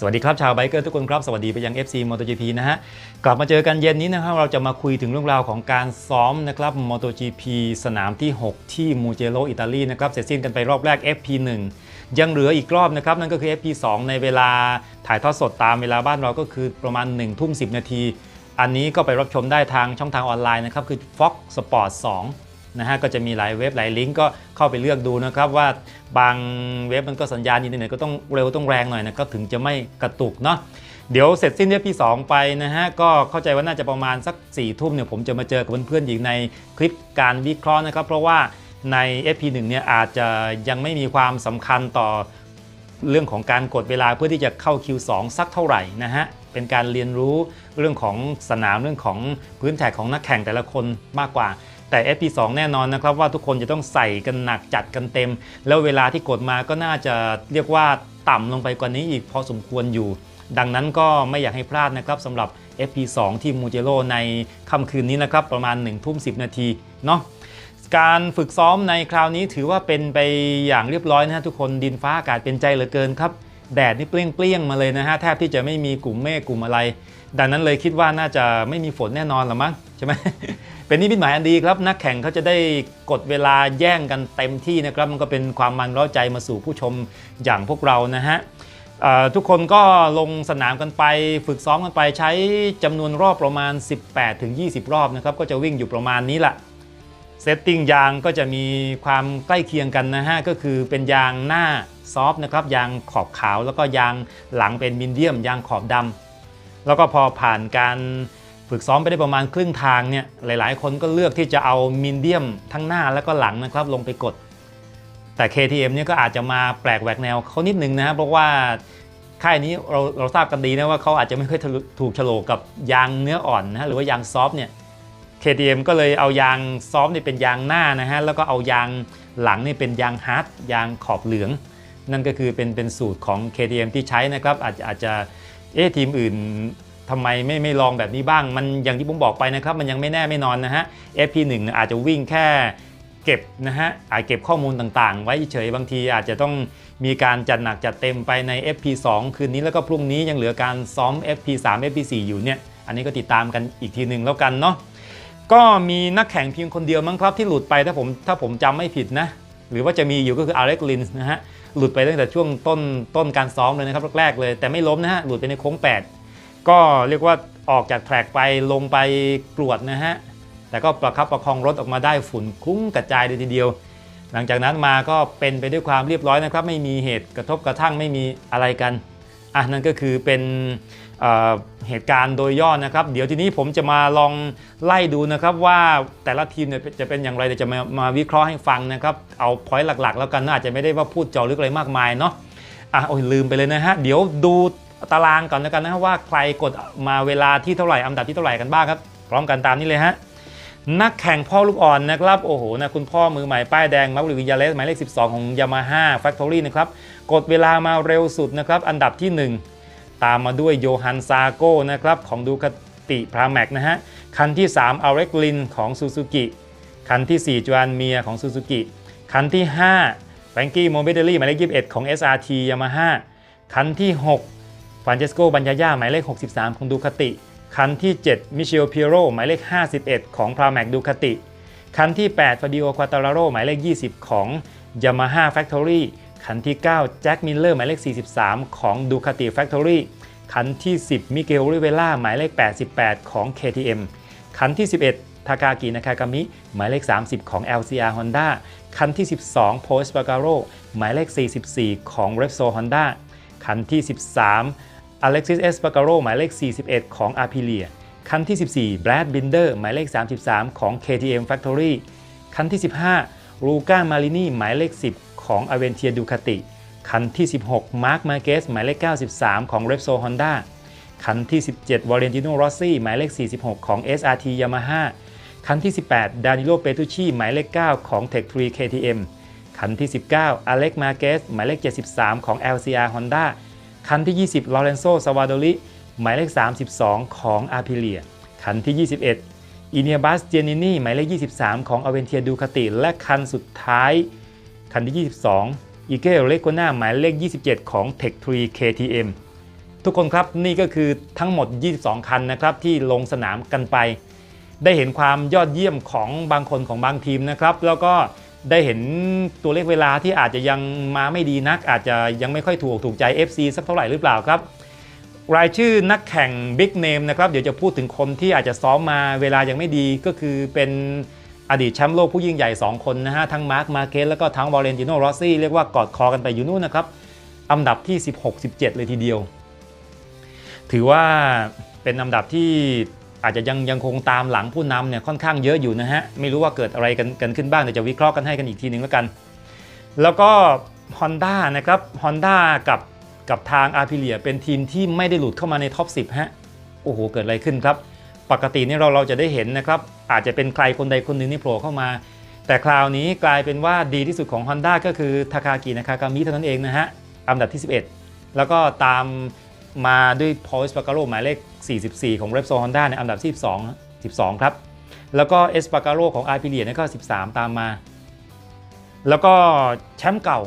สวัสดีครับ ชาวไบเกอร์ทุกคนครับ สวัสดีไปยัง FC MotoGP นะฮะ กลับมาเจอกันเย็นนี้นะครับ เราจะมาคุยถึงเรื่องราวของการซ้อมนะครับ MotoGP สนามที่ 6 ที่มูเจโ o อิตาลีนะครับ เสร็จสิ้นกันไปรอบแรก FP1 ยังเหลืออีกรอบนะครับ นั่นก็คือ FP2 ในเวลาถ่ายทอดสดตามเวลาบ้านเราก็คือประมาณ1ทุ่ม10 นาที อันนี้ก็ไปรับชมได้ทางช่องทางออนไลน์นะครับคือ Fox Sport 2 นะฮะก็จะมีหลายเว็บหลายลิงก์ก็เข้าไปเลือกดูนะครับว่าบางเว็บมันก็สัญญาณอินเทอร์เน็ตก็ต้องเร็วต้องแรงหน่อยนะก็ถึงจะไม่กระตุกเนาะเดี๋ยวเสร็จสิ้นเว็บที่ 2 ไปนะฮะก็เข้าใจว่าน่าจะประมาณสัก4ี่ทุ่มเนี่ยผมจะมาเจอกับเพื่อนๆอีกในคลิปการวิเคราะห์นะครับ เพราะว่าใน FP1 เนี่ยอาจจะยังไม่มีความสำคัญต่อเรื่องของการกดเวลาเพื่อที่จะเข้า Q2 สักเท่าไหร่นะฮะเป็นการเรียนรู้เรื่องของสนามเรื่องของพื้นแท็กของนักแข่งแต่ละคนมากกว่า แต่ FP2 แน่นอนนะครับว่าทุกคนจะต้องใส่กันหนักจัดกันเต็ม แล้วเวลาที่กดมาก็น่าจะเรียกว่าต่ำลงไปกว่านี้อีกพอสมควรอยู่ ดังนั้นก็ไม่อยากให้พลาดนะครับสำหรับ FP2 ที่มูเจโ o ในค่ำคืนนี้นะครับประมาณ1ทุ่ม10 นาทีเนาะการฝึกซ้อมในคราวนี้ถือว่าเป็นไปอย่างเรียบร้อยนะฮะทุกคนดินฟ้าอากาศเป็นใจเหลือเกินครับ แดดนี่เปรี้ยงๆมาเลยนะฮะแทบที่จะไม่มีกลุ่มเมฆกลุ่มอะไร ดังนั้นเลยคิดว่าน่าจะไม่มีฝนแน่นอนหรอมั้งใช่ไหมเป็นนิมิตหมายอันดีครับ นักแข่งเขาจะได้กดเวลาแย่งกันเต็มที่นะครับ มันก็เป็นความมันเร้าใจมาสู่ผู้ชมอย่างพวกเรานะฮะทุกคนก็ลงสนามกันไป ฝึกซ้อมกันไปใช้จำนวนรอบประมาณ 18-20 รอบนะครับ ก็จะวิ่งอยู่ประมาณนี้แหละเซตติ้งยางก็จะมีความใกล้เคียงกันนะฮะ ก็คือเป็นยางหน้าซอฟนะครับ ยางขอบขาวแล้วก็ยางหลังเป็นมินเดียม ยางขอบดำ แล้วก็พอผ่านการฝึกซ้อมไปได้ประมาณครึ่งทางเนี่ยหลายๆ คนก็เลือกที่จะเอามินเดียมทั้งหน้าแล้วก็หลังนะครับลงไปกด แต่ KTM เนี่ยก็อาจจะมาแปลกแหวกแนวเขานิดนึงนะครับเพราะว่าค่ายนี้เราเราทราบกันดีนะว่าเขาอาจจะไม่ค่อยถูกโฉลกกับยางเนื้ออ่อนนะหรือว่ายางซอฟเนี่ย KTM ก็เลยเอายางซอฟต์นี่เป็นยางหน้านะฮะแล้วก็เอายางหลังนี่เป็นยางฮาร์ดยางขอบเหลือง นั่นก็คือเป็นเป็นสูตรของ KTM ที่ใช้นะครับอาจจะอาจจะ เอ๊ะทีมอื่นทำไมไม่ไม่ลองแบบนี้บ้าง มันอย่างที่ผมบอกไปนะครับ มันยังไม่แน่ไม่นอนนะฮะ FP1 นี่ยอาจจะวิ่งแค่เก็บนะฮะ อาจเก็บข้อมูลต่างๆ ไว้เฉยบางทีอาจจะต้องมีการจัดหนักจัดเต็มไปใน FP2 คืนนี้แล้วก็พรุ่งนี้ยังเหลือการซ้อม FP3 FP4 อยู่เนี่ย อันนี้ก็ติดตามกันอีกทีหนึ่งแล้วกันเนาะ ก็มีนักแข่งเพียงคนเดียวมั้งครับที่หลุดไปถ้าผมถ้าผมจำไม่ผิดนะ หรือว่าจะมีอยู่ก็คืออาร์เรกลินส์นะฮะหลุดไปตั้งแต่ช่วงต้นต้นการซ้อมเลยนะครับแรกๆเลย แต่ไม่ล้มนะฮะหลุดไปในโค้ง 8 ก็เรียกว่าออกจากแทร็กไปลงไปกรวดนะฮะแต่ก็ประคับประคองรถออกมาได้ฝุ่นคุ้งกระจายเลยทีเดียว หลังจากนั้นมาก็เป็นไปด้วยความเรียบร้อยนะครับ ไม่มีเหตุกระทบกระทั่งไม่มีอะไรกันอะนั่นก็คือเป็น เเหตุการณ์โดยย่อนะครับ เดี๋ยวทีนี้ผมจะมาลองไล่ดูนะครับว่าแต่ละทีมเนี่ยจะเป็นอย่างไรเดี๋ยวจะมามาวิเคราะห์ให้ฟังนะครับ เอาพอยต์หลักๆ แล้วกันนะอาจจะไม่ได้ว่าพูดเจาะลึกอะไรมากมายเนาะอะโอ้ยลืมไปเลยนะฮะเดี๋ยวดูตารางก่อนแล้วกันนะว่าใครกดมาเวลาที่เท่าไหร่อันดับที่เท่าไหร่กันบ้างครับพร้อมกันตามนี้เลยฮะนักแข่งพ่อลูกอ่อนนะครับโอ้โหนะคุณพ่อมือใหม่ป้ายแดงมาร์ควิยาเลสหมายเลข 12 ของ Yamaha Factory นะครับกดเวลามาเร็วสุดนะครับอันดับที่ 1 ตามมาด้วยโยฮันซาโก้นะครับของดูคาติพราแมกนะฮะ คันที่ 3อ l เ c กลินของซูซูกิคันที่ 4จ o านเมียของซูซูกิคันที่5แฟรงกี้โมเบเดลี่หมายเลข21 ของ SRT Yamaha คันที่ 6ฟรานเจสโกบัญญาย่าหมายเลข 63 ของดูคาติ คันที่ 7 มิเชลพิโรหมายเลข 51 ของพราแมกดูคาติ คันที่ 8ฟาดิโอควาตาราโรหมายเลข 20 ของ Yamaha Factory คั คันที่ 9 แจ็คมิลเลอร์หมายเลข 43 ของ Ducati Factory คันที่ 10 มิเกลริเวล่าหมายเลข 88 ของ KTM คันที่ 11 ทากากินาคากามิ หมายเลข 30 ของ LCR Honda คันที่ 12 p o s t p a g a r o หมายเลข 44 ของ Repsol Honda คันที่ 13 Alexis s p a g a r o หมายเลข 41 ของ Aprilia คันที่ 14 Brad Binder หมายเลข 33 ของ KTM Factory คันที่ 15ลูก้ามารินีหมายเลข 10 ของ a v e n t i r Ducati คันที่ 16 Mark Marquez หมายเลข 93 ของ Repsol Honda คันที่ 17 Valentino Rossi หมายเลข 46 ของ SRT Yamaha คันที่ 18 Danilo Petrucci หมายเลข 9 ของ Tech 3 KTM คันที่ 19 Alex Marquez หมายเลข 73 ของ LCR Honda คันที่ 20 Lorenzo Savadori หมายเลข 32 ของ Aprilia คันที่ 21อิเนียบัสเจนินีหมายเลข 23 ของ a v e n t i r Ducati และคันสุดท้าย คันที่ 22อีเกลเลโกนาหมายเลข 27 ของ Tech 3 KTM ทุกคนครับนี่ก็คือทั้งหมด 22 คันนะครับที่ลงสนามกันไป ได้เห็นความยอดเยี่ยมของบางคนของบางทีมนะครับ แล้วก็ได้เห็นตัวเลขเวลาที่อาจจะยังมาไม่ดีนัก อาจจะยังไม่ค่อยถูกถูกใจ FC สักเท่าไหร่หรือเปล่าครับ รายชื่อนักแข่งบิ๊กเนมนะครับเดี๋ยวจะพูดถึงคนที่อาจจะซ้อมมาเวลายังไม่ดีก็คือเป็น อดีตแชมป์โลกผู้ยิ่งใหญ่ 2 คนนะฮะ ทั้งมาร์คมาเกสแล้วก็ทั้งวอลเลนติโนรอสซี่เรียกว่ากอดคอกันไปอยู่นู่นนะครับ อันดับที่ 16-17 เลยทีเดียว ถือว่าเป็นอันดับที่อาจจะยังยังคงตามหลังผู้นำเนี่ยค่อนข้างเยอะอยู่นะฮะ ไม่รู้ว่าเกิดอะไรกันกันขึ้นบ้างเดี๋ยวจะวิเคราะห์กันให้กันอีกทีหนึ่งแล้วกัน แล้วก็ Honda นะครับ Honda กับกับทาง a p r i l i a เป็นทีมที่ไม่ได้หลุดเข้ามาในท็อป10ฮะโอ้โหเกิดอะไรขึ้นครับ ปกตินี่เราเราจะได้เห็นนะครับ อาจจะเป็นใครคนใดคนหนึ่งนี่โผล่เข้ามา แต่คราวนี้กลายเป็นว่าดีที่สุดของ Honda ก็คือทาคากินากากามิเท่านั้นเองนะฮะอันดับที่ 11 แล้วก็ตามมาด้วยพอลสปาการโลหมายเลข 44 ของ Repsol Honda ในอันดับที่12 12 ครับ แล้วก็เอสปาการโ o ของ a p r i l i a นี่ก็ 13 ตามมา แล้วก็แชมป์เก่า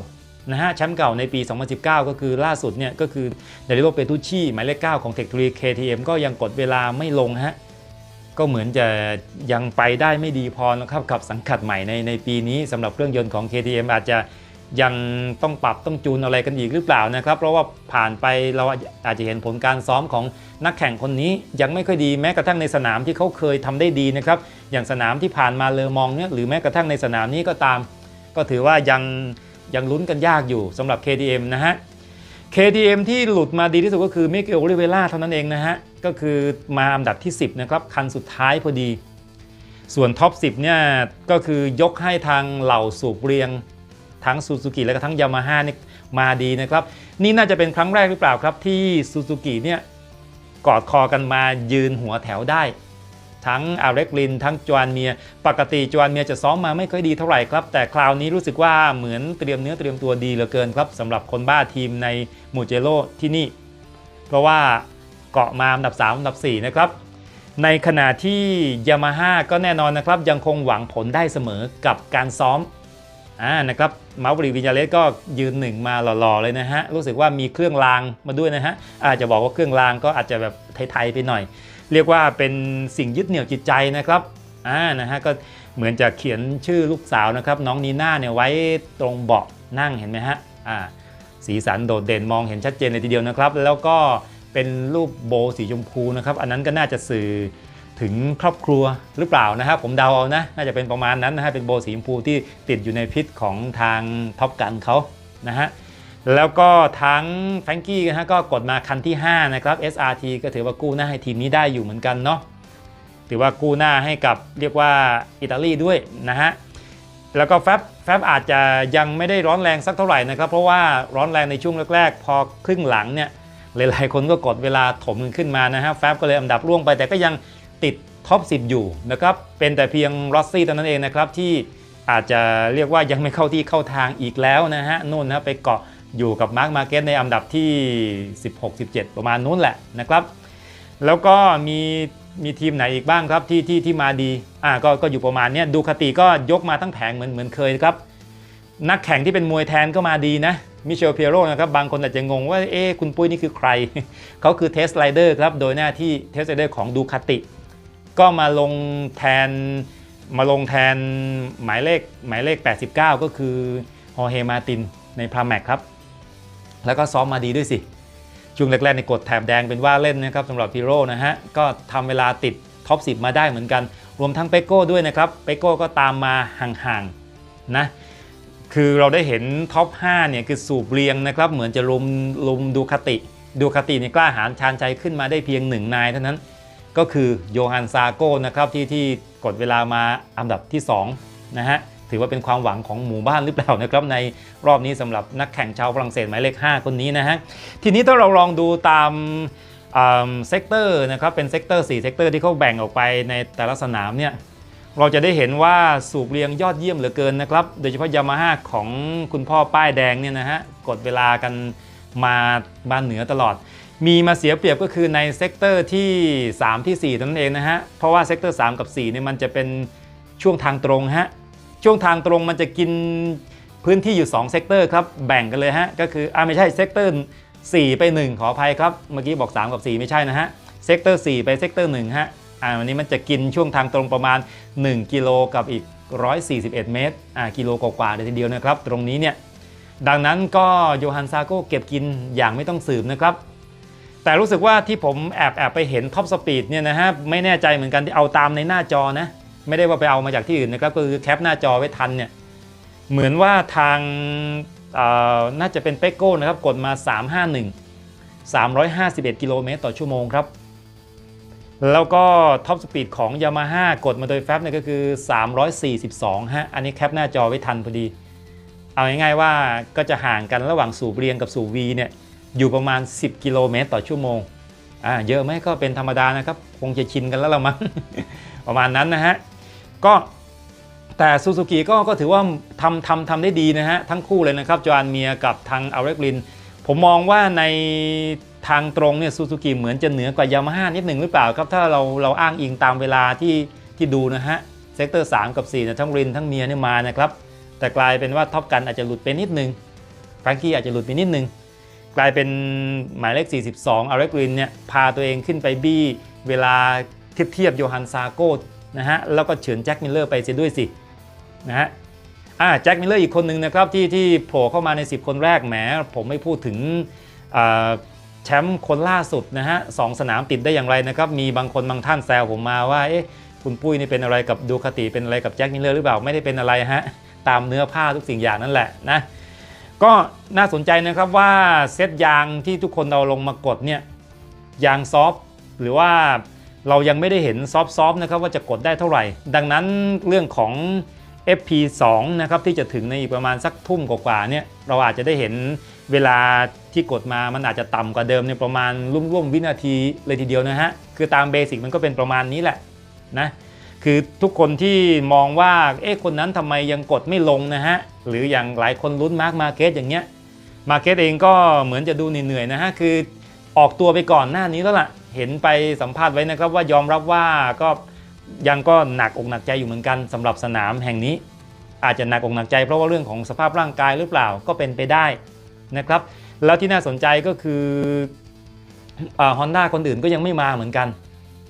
นะฮะแชมป์เก่าในปี 2019 ก็คือล่าสุดเนี่ยก็คือเดลิโ o เปตูชี่หมายเลข 9 ของเทคทรี KTM ก็ยังกดเวลาไม่ลงฮะ ก็เหมือนจะยังไปได้ไม่ดีพอนะครับกับสังกัดใหม่ในในปีนี้สำหรับเครื่องยนต์ของ KTM อาจจะยังต้องปรับต้องจูนอะไรกันอีกหรือเปล่านะครับ เพราะว่าผ่านไปเราอาจจะเห็นผลการซ้อมของนักแข่งคนนี้ยังไม่ค่อยดีแม้กระทั่งในสนามที่เขาเคยทำได้ดีนะครับ อย่างสนามที่ผ่านมาเลอมองเนี่ยหรือแม้กระทั่งในสนามนี้ก็ตาม ก็ถือว่ายังยังลุ้นกันยากอยู่สำหรับ KTM นะฮะ KTM ที่หลุดมาดีที่สุดก็คือมิเกลโอลิเวล่าเท่านั้นเองนะฮะ ก็คือมาอันดับที่ 10 นะครับ คันสุดท้ายพอดี ส่วนท็อป 10 เนี่ย ก็คือยกให้ทางเหล่าสูบเรียง ทั้งซูซูกิและก็ทั้งยามาฮ่านี่มาดีนะครับ นี่น่าจะเป็นครั้งแรกหรือเปล่าครับที่ซูซูกิเนี่ยกอดคอกันมายืนหัวแถวได้ ทั้งอาเร็กลิน ทั้งจวนเมีย ปกติจวนเมียจะซ้อมมาไม่ค่อยดีเท่าไหร่ครับ แต่คราวนี้รู้สึกว่าเหมือนเตรียมเนื้อเตรียมตัวดีเหลือเกินครับสำหรับคนบ้าทีมในมูเจโ o ที่นี่ เพราะว่าเกาะมาอันดับ 3 อันดับ 4 นะครับ ในขณะที่ยามาฮ่าก็แน่นอนนะครับ ยังคงหวังผลได้เสมอกับการซ้อมอ่านะครับมาบริวิญญาเลสก็ยืนหนึ่งมาหล่อๆเลยนะฮะรู้สึกว่ามีเครื่องรางมาด้วยนะฮะอาจจะบอกว่าเครื่องรางก็อาจจะแบบไทยๆไปหน่อย เรียกว่าเป็นสิ่งยึดเหนี่ยวจิตใจนะครับอ่านะฮะก็เหมือนจะเขียนชื่อลูกสาวนะครับ น้องนีน่าเนี่ยไว้ตรงเบาะนั่งเห็นไหมฮะอ่าสีสันโดดเด่นมองเห็นชัดเจนเลยทีเดียวนะครับ แล้วก็เป็นรูปโบสีชมพูนะครับ อันนั้นก็น่าจะสื่อถึงครอบครัวหรือเปล่านะครับ ผมเดาเอานะน่าจะเป็นประมาณนั้นนะฮะเป็นโบสีชมพูที่ติดอยู่ในพิษของทางท็อปกันเขานะฮะ แล้วก็ทั้งแฟรงกี้นะฮะก็กดมาคันที่ 5 นะครับ SRT ก็ถือว่ากู้หน้าให้ทีมนี้ได้อยู่เหมือนกันเนาะถือว่ากู้หน้าให้กับเรียกว่าอิตาลีด้วยนะฮะแล้วก็แฟบแฟบอาจจะยังไม่ได้ร้อนแรงสักเท่าไหร่นะครับ เพราะว่าร้อนแรงในช่วงแรกๆ พอครึ่งหลังเนี่ยหลายๆคนก็กดเวลาถมขึ้นมานะฮะแฟบก็เลยอันดับร่วงไปแต่ก็ยังติดท็อป 10 อยู่นะครับเป็นแต่เพียงรอสซี่เท่านั้นเองนะครับที่อาจจะเรียกว่ายังไม่เข้าที่เข้าทางอีกแล้วนะฮะนู่นนะไปเกาะ อยู่กับมาร์คมาเก็ตในอันดับที่ 16-17 ประมาณนู้นแหละนะครับ แล้วก็มีมีทีมไหนอีกบ้างครับที่ที่ที่มาดีอ่าก็ก็อยู่ประมาณเนี้ยดูคติก็ยกมาทั้งแผงเหมือนเหมือนเคยครับ นักแข่งที่เป็นมวยแทนก็มาดีนะมิเชลเพียโรนะครับบางคนอาจจะงงว่าเอ๊ะคุณปุ้ยนี่คือใคร เขาคือเทสไ r เดอร์ครับ โดยหน้าที่เทสไ r เดอร์ของดูคติ ก็มาลงแทนมาลงแทนหมายเลขหมายเลข 89 ก็คือฮอเฮมาตินในพราแมกครับ แล้วก็ซ้อมมาดีด้วยสิ ช่วงแรกๆในกดแถบแดงเป็นว่าเล่นนะครับสำหรับพีโร่นะฮะ ก็ทำเวลาติดท็อป 10 มาได้เหมือนกัน รวมทั้งเปโก้ด้วยนะครับ เปโก้ก็ตามมาห่างๆนะ คือเราได้เห็นท็อป 5 เนี่ยคือสูบเรียงนะครับ เหมือนจะลุมลุมดูคติ ดูคติเนี่ยกล้าหาญชาญใจขึ้นมาได้เพียงหนึ่งนายเท่านั้น ก็คือโยฮันซาโก้นะครับที่ที่กดเวลามาอันดับที่2นะฮะ ถือว่าเป็นความหวังของหมู่บ้านหรือเปล่านะครับในรอบนี้สำหรับนักแข่งชาวฝรั่งเศสหมายเลข 5 คนนี้นะฮะทีนี้ถ้าเราลองดูตามเซกเตอร์นะครับเป็นเซกเตอร์4เซกเตอร์ที่เขาแบ่งออกไปในแต่ละสนามเนี่ยเราจะได้เห็นว่าสูบเรียงยอดเยี่ยมเหลือเกินนะครับ โดยเฉพาะยามาฮ่าของคุณพ่อป้ายแดงเนี่ยนะฮะกดเวลากันมาบ้านเหนือตลอด มีมาเสียเปรียบก็คือในเซกเตอร์ที่ 3 ที่4นั่นเองนะฮะเพราะว่าเซกเตอร์3กับ4เนี่ยมันจะเป็นช่วงทางตรงฮะ ช่วงทางตรงมันจะกินพื้นที่อยู่ 2 เซกเตอร์ครับ แบ่งกันเลยฮะ ก็คืออ่าไม่ใช่เซกเตอร์4 ไป 1 ขออภัยครับ เมื่อกี้บอก 3 กับ 4 ไม่ใช่นะฮะ เซกเตอร์ 4 ไปเซกเตอร์1ฮะ อ่าวันนี้มันจะกินช่วงทางตรงประมาณ 1 กิโลกับอีก 141 เมตร อ่า กิโลกว่าๆเลยทีเดียวนะครับ ตรงนี้เนี่ย ดังนั้นก็โยฮันซาโกเก็บกินอย่างไม่ต้องสืบนะครับ แต่รู้สึกว่าที่ผมแอบแอบไปเห็นท็อปสปีดเนี่ยนะฮะ ไม่แน่ใจเหมือนกันที่เอาตามในหน้าจอนะ ไม่ได้ว่าไปเอามาจากที่อื่นนะครับก็คือแคปหน้าจอไว้ทันเนี่ยเหมือนว่าทางน่าจะเป็นเปกโก้นะครับกดมา 351 351 กิโลเมตรต่อชั่วโมงครับ แล้วก็ท็อปสปีดของ Yamaha กดมาโดยแฟบเนี่ยก็คือ 342 ฮะ อันนี้แคปหน้าจอไว้ทันพอดี เอาง่ายๆว่าก็จะห่างกันระหว่างสูบเรียงกับสูบ V เนี่ยอยู่ประมาณ 10 กิโลเมตรต่อชั่วโมงอ่าเยอะไหมก็เป็นธรรมดานะครับ คงจะชินกันแล้วละมั้งประมาณนั้นนะฮะ ก็แต่ซูซูกิก็ก็ถือว่าทำทำทำได้ดีนะฮะ ทั้งคู่เลยนะครับจอห์นเมียกับทางอาเล็กลิน ผมมองว่าในทางตรงเนี่ยซูซูกิเหมือนจะเหนือกว่ายามาฮ่านิดหนึ่งหรือเปล่าครับ ถ้าเราเราอ้างอิงตามเวลาที่ที่ดูนะฮะ เซกเตอร์ 3 กับ4เนี่ยทั้งรินทั้งเมียเนี่ยมานะครับ แต่กลายเป็นว่าท็อปกันอาจจะหลุดไปนิดนึงฟรงกี้อาจจะหลุดไปนิดนึงกลายเป็นหมายเลข 42อาเล็กลินเนี่ยพาตัวเองขึ้นไปบี้เวลาเทียบเทียบโยฮันซาโก้ นะฮะแล้วก็เฉือนแจ็คมิลเลอร์ไปเสียด้วยสินะฮะอ่าแจ็คมิลเลอร์อีกคนหนึ่งนะครับที่ที่โผล่เข้ามาใน 10 คนแรกแหมผมไม่พูดถึงแชมป์คนล่าสุดนะฮะสองสนามติดได้อย่างไรนะครับมีบางคนบางท่านแซวผมมาว่าเอ๊ะคุณปุ้ยนี่เป็นอะไรกับดูคาติเป็นอะไรกับแจ็คมิลเลอร์หรือเปล่าไม่ได้เป็นอะไรฮะตามเนื้อผ้าทุกสิ่งอย่างนั่นแหละนะก็น่าสนใจนะครับว่าเซตยางที่ทุกคนเราลงมากดเนี่ยยางซอฟหรือว่า เรายังไม่ได้เห็นซอฟต์ๆนะครับว่าจะกดได้เท่าไหร่ ดังนั้นเรื่องของ FP2 นะครับที่จะถึงในอีกประมาณสักทุ่มกว่าๆเนี่ยเราอาจจะได้เห็นเวลาที่กดมามันอาจจะต่ำกว่าเดิมเนี่ยประมาณร่วมๆวินาทีเลยทีเดียวนะฮะคือตามเบสิกมันก็เป็นประมาณนี้แหละนะคือทุกคนที่มองว่าเอ๊ะคนนั้นทำไมยังกดไม่ลงนะฮะหรืออย่างหลายคนลุ้นมาร์กมาเก็ตอย่างเงี้ยมาเก็ตเองก็เหมือนจะดูเหนื่อยๆนะฮะคือออกตัวไปก่อนหน้านี้แล้วล่ะ เห็นไปสัมภาษณ์ไว้นะครับว่ายอมรับว่าก็ยังก็หนักอกหนักใจอยู่เหมือนกันสำหรับสนามแห่งนี้ อาจจะหนักอกหนักใจ เพราะว่าเรื่องของสภาพร่างกายหรือเปล่าก็เป็นไปได้นะครับ แล้วที่น่าสนใจก็คือฮอนด้าคนอื่นก็ยังไม่มาเหมือนกัน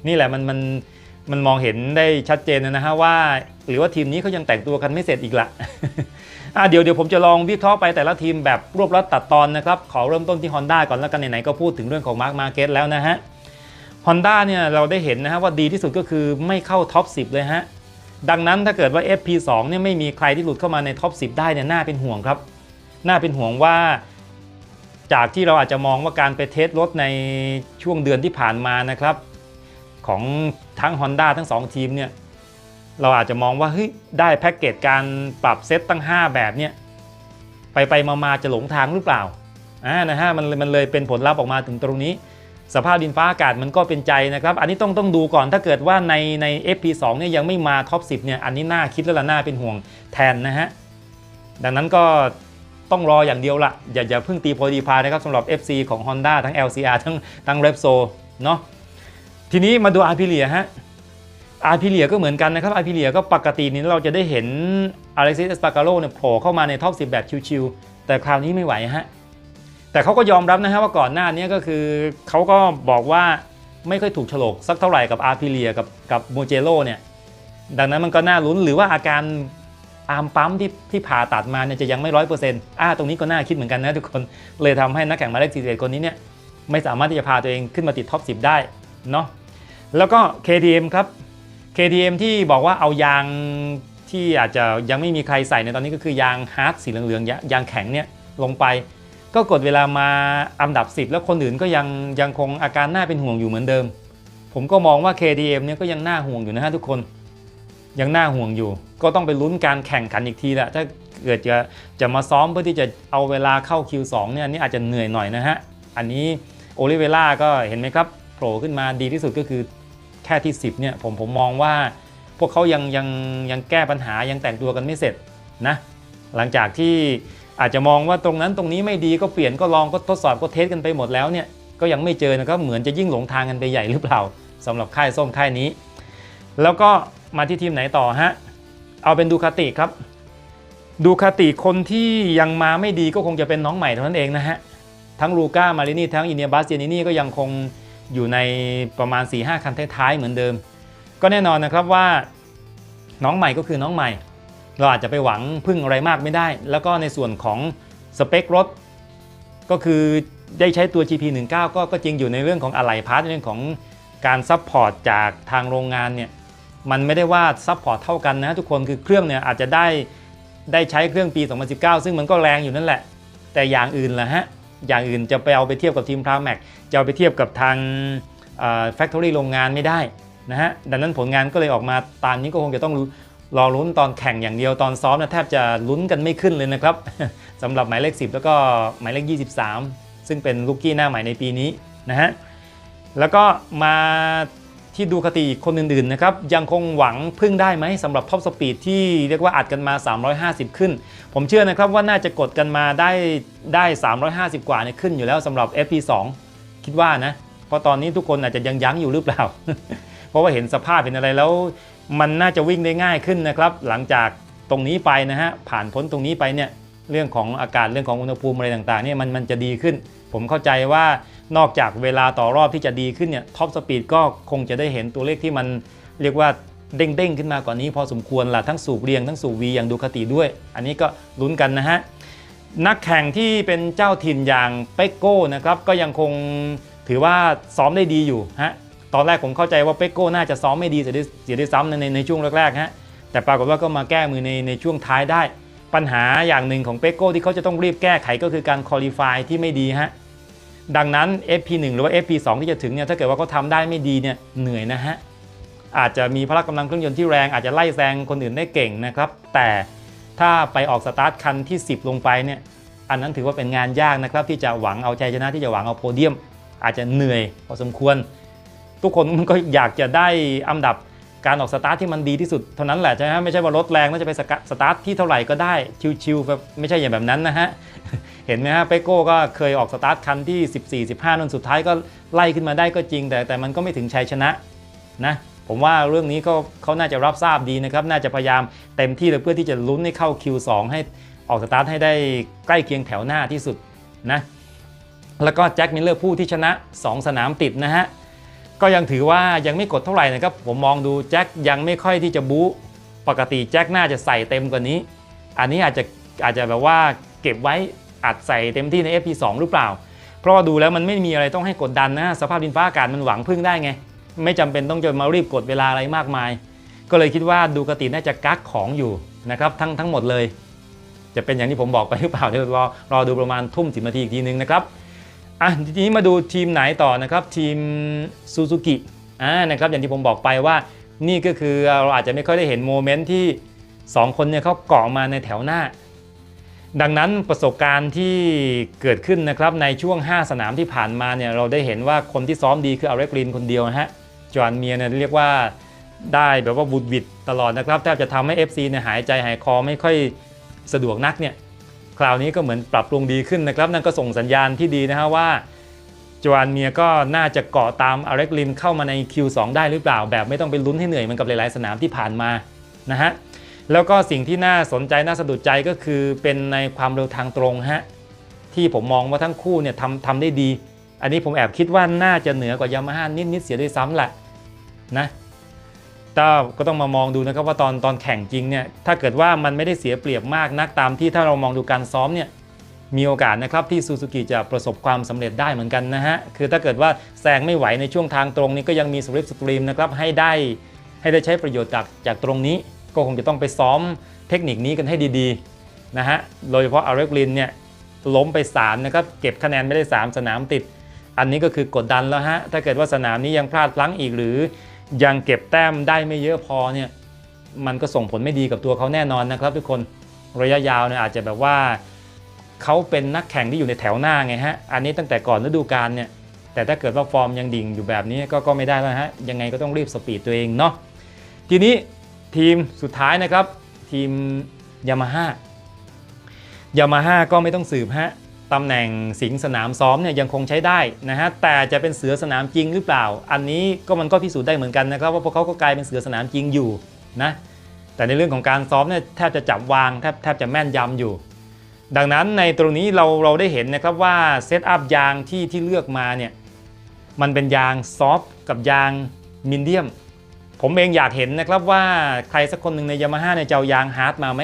นี่แหละมันมันมันมองเห็นได้ชัดเจนนะฮะว่า หรือว่าทีมนี้เขายังแต่งตัวกันไม่เสร็จอีกละอะเดี๋ยวเดี๋ยวผมจะลองวิเคราะห์ไปแต่ละทีมแบบรวบรัดตัดตอนนะครับ ขอเริ่มต้นที่ Honda ก่อนแล้วกันไหนๆก็พูดถึงเรื่องของมาร์ m มาเก็ตแล้วนะฮะ Honda เนี่ยเราได้เห็นนะฮะว่าดีที่สุดก็คือไม่เข้าท็อป 10 เลยฮะ ดังนั้นถ้าเกิดว่า FP2 เนี่ยไม่มีใครที่หลุดเข้ามาในท็อป 10 ได้เนี่ยน่าเป็นห่วงครับ น่าเป็นห่วงว่า จากที่เราอาจจะมองว่าการไปเทสรถในช่วงเดือนที่ผ่านมานะครับ ของทั้ง Honda ทั้ง 2 ทีมเนี่ยเราอาจจะมองว่าเฮ้ยได้แพ็กเกจการปรับเซตตั้ง 5 แบบเนี่ยไปไปมามาจะหลงทางหรือเปล่าอ่านะฮะมันมันเลยเป็นผลลัพธ์ออกมาถึงตรงนี้ สภาพดินฟ้าอากาศมันก็เป็นใจนะครับ อันนี้ต้องต้องดูก่อนถ้าเกิดว่าในใน FP2 เนี่ยยังไม่มาท็อป 10 เนี่ย อันนี้น่าคิดแล้วล่ะน่าเป็นห่วงแทนนะฮะ ดังนั้นก็ต้องรออย่างเดียวละอย่าอย่าเพิ่งตีโพดีพานะครับสำหรับ FC ของ Honda ทั้ง LCR ทั้งทั้ง Repso เนาะทีนี้มาดูอาร์พิเลียฮะอาร์พิเลียก็เหมือนกันนะครับอาร์พิเลียก็ปกตินี้เราจะได้เห็นอเล็กซิสเอสปาการโลเนี่ยโผล่เข้ามาในท็อป10 แบบชิวๆแต่คราวนี้ไม่ไหวฮะ แต่เขาก็ยอมรับนะฮะว่าก่อนหน้านี้ก็คือเขาก็บอกว่าไม่ค่อยถูกฉลกสักเท่าไหร่กับอาร์พิเลียกับกับโมเจโลเนี่ยดังนั้นมันก็น่าลุ้นหรือว่าอาการอาร์มปั๊มที่ที่ผ่าตัดมาเนี่ยจะยังไม่ร้อยเปอร์เซ็นต์อ่าตรงนี้ก็น่าคิดเหมือนกันนะทุกคนเลยทำให้นักแข่งมาเลข41คนนี้เนี่ยไม่สามารถที่จะพาตัวเองขึ้นมาติดท็อป 10 ได้เนาะแล้วก็ KTM ครับ KTM ที่บอกว่าเอายางที่อาจจะยังไม่มีใครใส่ในตอนนี้ก็คือยางฮาร์ดสีเหลืองๆยางแข็งเนี่ยลงไป ก็กดเวลามาอันดับ 10 แล้วคนอื่นก็ยังยังคงอาการน่าเป็นห่วงอยู่เหมือนเดิม ผมก็มองว่า KTM เนี่ยก็ยังน่าห่วงอยู่นะฮะทุกคนยังน่าห่วงอยู่ ก็ต้องไปลุ้นการแข่งขันอีกทีแหละถ้าเกิดจะจะมาซ้อมเพื่อที่จะเอาเวลาเข้า Q2 เนี่ยนนี่อาจจะเหนื่อยหน่อยนะฮะ อันนี้โอลิเวล่าก็เห็นไหมครับโผล่ขึ้นมาดีที่สุดก็คือแค่ที่ 10เนี่ยผมผมมองว่าพวกเขายังยังยังแก้ปัญหายังแต่งตัวกันไม่เสร็จนะหลังจากที่ อาจจะมองว่าตรงนั้นตรงนี้ไม่ดีก็เปลี่ยนก็ลองก็ทดสอบก็เทสกันไปหมดแล้วเนี่ยก็ยังไม่เจอนะครับเหมือนจะยิ่งหลงทางกันไปใหญ่หรือเปล่าสำหรับค่ายส้มค่ายนี้ แล้วก็มาที่ทีมไหนต่อฮะเอาเป็นดูคาติครับ ดูคาติคนที่ยังมาไม่ดีก็คงจะเป็นน้องใหม่เท่านั้นเองนะฮะทั้งลูก้ามารินีทั้งอินเนียบาสเจนินี่ก็ยังคงอยู่ในประมาณ 4-5 คันท้ายๆเหมือนเดิม ก็แน่นอนนะครับว่าน้องใหม่ก็คือน้องใหม่ เราอาจจะไปหวังพึ่งอะไรมากไม่ได้ แล้วก็ในส่วนของสเปครถก็คือได้ใช้ตัว GP19 ก็ก็จริงอยู่ในเรื่องของอะไหล่พาร์ทเรื่องของการซัพพอร์ตจากทางโรงงานเนี่ยมันไม่ได้ว่าซัพพอร์ตเท่ากันนะทุกคนคือเครื่องเนี่ยอาจจะได้ได้ใช้เครื่องปี 2019 ซึ่งมันก็แรงอยู่นั่นแหละ แต่อย่างอื่นล่ะฮะ อย่างอื่นจะไปเอาไปเทียบกับทีมพราแม็กจะเอาไปเทียบกับทางแฟคทอรี่โรงงานไม่ได้นะฮะดังนั้นผลงานก็เลยออกมาตามนี้ก็คงจะต้อง รอลุ้นตอนแข่งอย่างเดียวตอนซ้อมนะแทบจะลุ้นกันไม่ขึ้นเลยนะครับสำหรับหมายเลข 10 แล้วก็หมายเลข 23 ซึ่งเป็นลูกกี้หน้าใหม่ในปีนี้นะฮะแล้วก็มาที่ดูคติคนอื่นๆนะครับยังคงหวังพึ่งได้ไหมสำหรับท็อปสปีดที่เรียกว่าอัดกันมา 350 ขึ้น ผมเชื่อนะครับว่าน่าจะกดกันมาได้ได้ 350 กว่าเนี่ยขึ้นอยู่แล้วสำหรับ FP2 คิดว่านะเพราะตอนนี้ทุกคนอาจจะยังยั้งอยู่หรือเปล่า เพราะว่าเห็นสภาพเห็นอะไรแล้ว มันน่าจะวิ่งได้ง่ายขึ้นนะครับ หลังจากตรงนี้ไปนะฮะผ่านพ้นตรงนี้ไปเนี่ยเรื่องของอากาศเรื่องของอุณหภูมิอะไรต่างๆเนี่ยมันมันจะดีขึ้น ผมเข้าใจว่านอกจากเวลาต่อรอบที่จะดีขึ้นเนี่ยท็อปสปีดก็คงจะได้เห็นตัวเลขที่มันเรียกว่าเด้งๆขึ้นมากว่านี้พอสมควรละทั้งสูบเรียงทั้งสูบวีอย่างดูคติด้วย อันนี้ก็ลุ้นกันนะฮะนักแข่งที่เป็นเจ้าถิ่นอย่างเปกโก้นะครับก็ยังคงถือว่าซ้อมได้ดีอยู่ฮะ ตอนแรกผมเข้าใจว่าเปกโก้น่าจะซ้อมไม่ดีเสียด้วยเสียด้วยซ้ำในในในช่วงแรกๆฮะแต่ปรากฏว่าก็มาแก้มือในในช่วงท้ายได้ ปัญหาอย่างหนึ่งของเปกโก้ที่เขาจะต้องรีบแก้ไขก็คือการคอลี่ฟายที่ไม่ดีฮะดังนั้น FP1 หรือว่า FP2 ที่จะถึงเนี่ยถ้าเกิดว่าเขาทำได้ไม่ดีเนี่ยเหนื่อยนะฮะอาจจะมีพละกำลังเครื่องยนต์ที่แรงอาจจะไล่แซงคนอื่นได้เก่งนะครับ แต่ถ้าไปออกสตาร์ทคันที่ 10 ลงไปเนี่ยอันนั้นถือว่าเป็นงานยากนะครับที่จะหวังเอาใจชนะที่จะหวังเอาโพเดียม อาจจะเหนื่อยพอสมควร ทุกคนมันก็อยากจะได้อันดับการออกสตาร์ทที่มันดีที่สุดเท่านั้นแหละใช่ไหมไม่ใช่ว่ารถแรงแล้วจะไปสสตาร์ทที่เท่าไหร่ก็ได้ชิวๆแบบไม่ใช่อย่างแบบนั้นนะฮะเห็นไหมฮะเปโก้ก็เคยออกสตาร์ทคันที่ 14 15นั่นสุดท้ายก็ไล่ขึ้นมาได้ก็จริง แต่แต่มันก็ไม่ถึงชัยชนะนะผมว่าเรื่องนี้ก็เขาน่าจะรับทราบดีนะครับ น่าจะพยายามเต็มที่เลยเพื่อที่จะลุ้นให้เข้า Q2 ให้ออกสตาร์ทให้ได้ใกล้เคียงแถวหน้าที่สุดนะแล้วก็แจ็คมิลเลอร์ผู้ที่ชนะ 2 สนามติดนะฮะ ก็ยังถือว่ายังไม่กดเท่าไหร่นะครับ ผมมองดูแจ็คยังไม่ค่อยที่จะบู๊ปกติแจ็คน่าจะใส่เต็มกว่านี้ อันนี้อาจจะอาจจะแบบว่าเก็บไว้อัดใส่เต็มที่ใน FP2 หรือเปล่า เพราะว่าดูแล้วมันไม่มีอะไรต้องให้กดดันนะสภาพดินฟ้าอากาศมันหวังพึ่งได้ไง ไม่จำเป็นต้องจะมารีบกดเวลาอะไรมากมาย ก็เลยคิดว่าดูกติน่าจะกักของอยู่นะครับทั้งทั้งหมดเลย จะเป็นอย่างที่ผมบอกไปหรือเปล่าเดี๋ยวรอรอดูประมาณทุ่มสิบนาทีอีกทีนึงนะครับ อะทีนี้มาดูทีมไหนต่อนะครับทีมซูซูกิอ่านะครับอย่างที่ผมบอกไปว่านี่ก็คือเราอาจจะไม่ค่อยได้เห็นโมเมนต์ที่ 2 คนเนี่ยเขาเกาะมาในแถวหน้า ดังนั้นประสบการณ์ที่เกิดขึ้นนะครับในช่วง 5 สนามที่ผ่านมาเนี่ยเราได้เห็นว่าคนที่ซ้อมดีคืออเรกลินคนเดียวนะฮะจอห์นเมียเนี่ยเรียกว่าได้แบบว่าบุดบิดตลอดนะครับแทบจะทำให้ FC เนี่ยหายใจหายคอไม่ค่อยสะดวกนักเนี่ย คราวนี้ก็เหมือนปรับปรุงดีขึ้นนะครับ นั่นก็ส่งสัญญาณที่ดีนะฮะว่าจวานเมียก็น่าจะเกาะตามอเล็กลินเข้ามาใน Q2 ได้หรือเปล่า แบบไม่ต้องไปลุ้นให้เหนื่อยเหมือนกับหลายๆ สนามที่ผ่านมานะฮะแล้วก็สิ่งที่น่าสนใจน่าสะดุดใจก็คือเป็นในความเร็วทางตรงฮะที่ผมมองว่าทั้งคู่เนี่ยทำทำได้ดี อันนี้ผมแอบคิดว่าน่าจะเหนือกว่ายามาฮ่านิดๆเสียด้วยซ้ำแหละนะ ก็ก็ต้องมามองดูนะครับว่าตอนตอนแข่งจริงเนี่ยถ้าเกิดว่ามันไม่ได้เสียเปรียบมากนักตามที่ถ้าเรามองดูการซ้อมเนี่ยมีโอกาสนะครับที่ซูซูกิจะประสบความสำเร็จได้เหมือนกันนะฮะคือถ้าเกิดว่าแซงไม่ไหวในช่วงทางตรงนี้ก็ยังมีสลิปสตรีมนะครับให้ได้ให้ได้ใช้ประโยชน์จากจากตรงนี้ ก็คงจะต้องไปซ้อมเทคนิคนี้กันให้ดีๆนะฮะโดยเฉพาะอาร์เรกลินเนี่ยล้มไป3นะครับเก็บคะแนนไม่ได้ 3 สนามติด อันนี้ก็คือกดดันแล้วฮะถ้าเกิดว่าสนามนี้ยังพลาดพลั้งอีกหรือ ยังเก็บแต้มได้ไม่เยอะพอเนี่ยมันก็ส่งผลไม่ดีกับตัวเขาแน่นอนนะครับ ทุกคนระยะยาวเนี่ยอาจจะแบบว่าเขาเป็นนักแข่งที่อยู่ในแถวหน้าไงฮะอันนี้ตั้งแต่ก่อนฤดูกาลเนี่ยแต่ถ้าเกิดว่าฟอร์มยังดิ่งอยู่แบบนี้ก็ก็ไม่ได้แล้วฮะยังไงก็ต้องรีบสปีดตัวเองเนาะทีนี้ทีมสุดท้ายนะครับทีมยามาฮ่ายามาฮ่าก็ไม่ต้องสืบฮะ ตำแหน่งสิงสนามซ้อมเนี่ยยังคงใช้ได้นะฮะแต่จะเป็นเสือสนามจริงหรือเปล่า อันนี้ก็มันก็พิสูจน์ได้เหมือนกันนะครับว่าพวกเขาก็กลายเป็นเสือสนามจริงอยู่นะแต่ในเรื่องของการซ้อมเนี่ยแทบจะจับวางแทบแทบจะแม่นยำอยู่ ดังนั้นในตรงนี้เราเราได้เห็นนะครับว่าเซตอัพยางที่ที่เลือกมาเนี่ยมันเป็นยางซอฟต์กับยางมินเดียม ผมเองอยากเห็นนะครับว่าใครสักคนหนึ่งในยามาฮ่าเนี่ยจะเอายางฮาร์ดมาไหม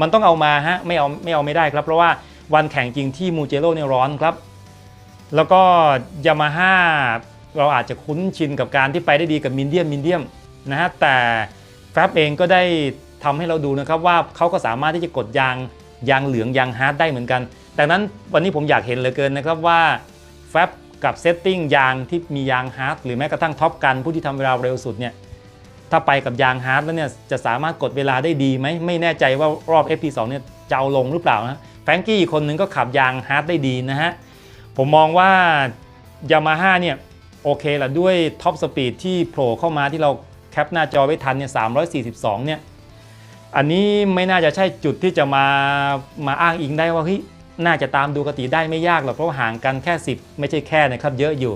มันต้องเอามาฮะไม่เอาไม่เอาไม่ได้ครับเพราะว่า วันแข่งจริงที่มูเจโร่เนี่ยร้อนครับ แล้วก็ยามาฮ่าเราอาจจะคุ้นชินกับการที่ไปได้ดีกับมินเดียมมินเดียมนะฮะแต่แฟบเองก็ได้ทำให้เราดูนะครับว่าเขาก็สามารถที่จะกดยางยางเหลืองยางฮาร์ดได้เหมือนกันดังนั้นวันนี้ผมอยากเห็นเหลือเกินนะครับว่าแฟบกับเซตติ้งยางที่มียางฮาร์ดหรือแม้กระทั่งท็อปกันผู้ที่ทำเวลาเร็วสุดเนี่ยถ้าไปกับยางฮาร์ดแล้วเนี่ยจะสามารถกดเวลาได้ดีไหมไม่แน่ใจว่ารอบ FP2 เนี่ยจะเอาลงหรือเปล่านะ แฟรงกี้อีกคนนึงก็ขับยางฮาร์ดได้ดีนะฮะ ผมมองว่ายามาฮ่าเนี่ยโอเคละด้วยท็อปสปีดที่โผล่เข้ามาที่เราแคปหน้าจอไว้ทันเนี่ย 342 เนี่ย อันนี้ไม่น่าจะใช่จุดที่จะมามาอ้างอิงได้ว่าเฮ้ยน่าจะตามดูกติได้ไม่ยากหรอกเพราะห่างกันแค่ 10 ไม่ใช่แค่นะครับเยอะอยู่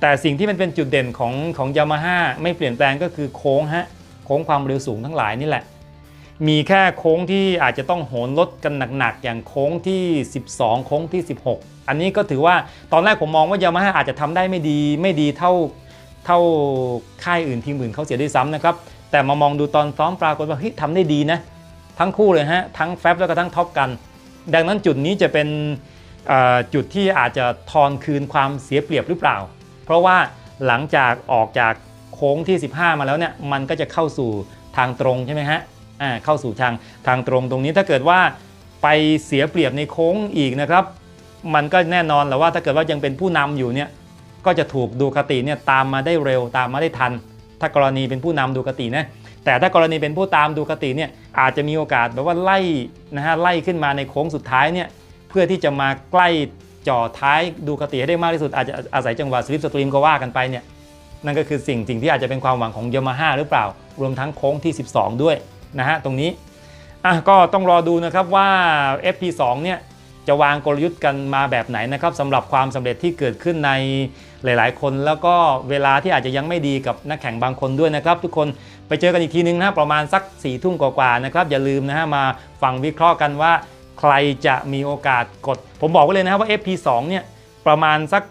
แต่สิ่งที่มันเป็นจุดเด่นของของยามาฮ่าไม่เปลี่ยนแปลงก็คือโค้งฮะโค้งความเร็วสูงทั้งหลายนี่แหละ มีแค่โค้งที่อาจจะต้องโหนรถกันหนักๆ อย่างโค้งที่ 12 โค้งที่ 16 อันนี้ก็ถือว่าตอนแรกผมมองว่ายามาฮ่าอาจจะทำได้ไม่ดีไม่ดีเท่าเท่าค่ายอื่นทีมอื่นเขาเสียด้วยซ้ำนะครับ แต่มามองดูตอนซ้อมปรากฏว่าเฮ้ยทำได้ดีนะ ทั้งคู่เลยฮะ ทั้งแฟบแล้วก็ทั้งท็อปกัน ดังนั้นจุดนี้จะเป็นจุดที่อาจจะทอนคืนความเสียเปรียบหรือเปล่า เพราะว่าหลังจากออกจากโค้งที่ 15 มาแล้วเนี่ยมันก็จะเข้าสู่ทางตรงใช่ไหมฮะ อ่าเข้าสู่ทางทางตรงตรงนี้ถ้าเกิดว่าไปเสียเปรียบในโค้งอีกนะครับ มันก็แน่นอนแหละว่าถ้าเกิดว่ายังเป็นผู้นำอยู่เนี่ยก็จะถูกดูคติเนี่ยตามมาได้เร็วตามมาได้ทัน ถ้ากรณีเป็นผู้นำดูคตินะแต่ถ้ากรณีเป็นผู้ตามดูคติเนี่ยอาจจะมีโอกาสแบบว่าไล่นะฮะไล่ขึ้นมาในโค้งสุดท้ายเนี่ยเพื่อที่จะมาใกล้จ่อท้ายดูคติให้ได้มากที่สุดอาจจะอาศัยจังหวะสลิปสตรีมก็ว่ากันไปเนี่ยนั่นก็คือสิ่งสิ่งที่อาจจะเป็นความหวังของยามาฮ่าหรือเปล่ารวมทั้งโค้งที่ 12 ด้วย นะฮะตรงนี้อะก็ต้องรอดูนะครับว่า FP2 เนี่ยจะวางกลยุทธ์กันมาแบบไหนนะครับสำหรับความสำเร็จที่เกิดขึ้นในหลาย ๆ คน แล้วก็เวลาที่อาจจะยังไม่ดีกับนักแข่งบางคนด้วยนะครับ ทุกคนไปเจอกันอีกทีนึงนะประมาณสัก4ี่ทุ่มกว่าๆนะครับอย่าลืมนะฮะมาฟังวิเคราะห์กันว่า ใครจะมีโอกาสกด ผมบอกไว้เลยนะครับว่า FP2 เนี่ยประมาณสัก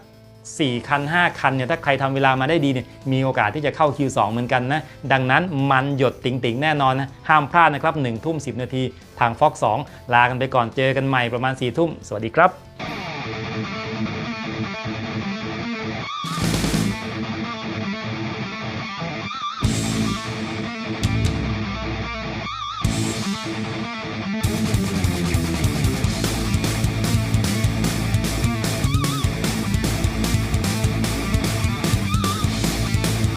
4 คัน 5 คันเนี่ยถ้าใครทำเวลามาได้ดีเนี่ยมีโอกาสที่จะเข้า Q2 เหมือนกันนะ ดังนั้นมันหยดติ๋งๆ แน่นอนนะ ห้ามพลาดนะครับ1ทุ่ม 10 นาทีทาง Fox 2ลากันไปก่อนเจอกันใหม่ประมาณ4ทุ่ม สวัสดีครับ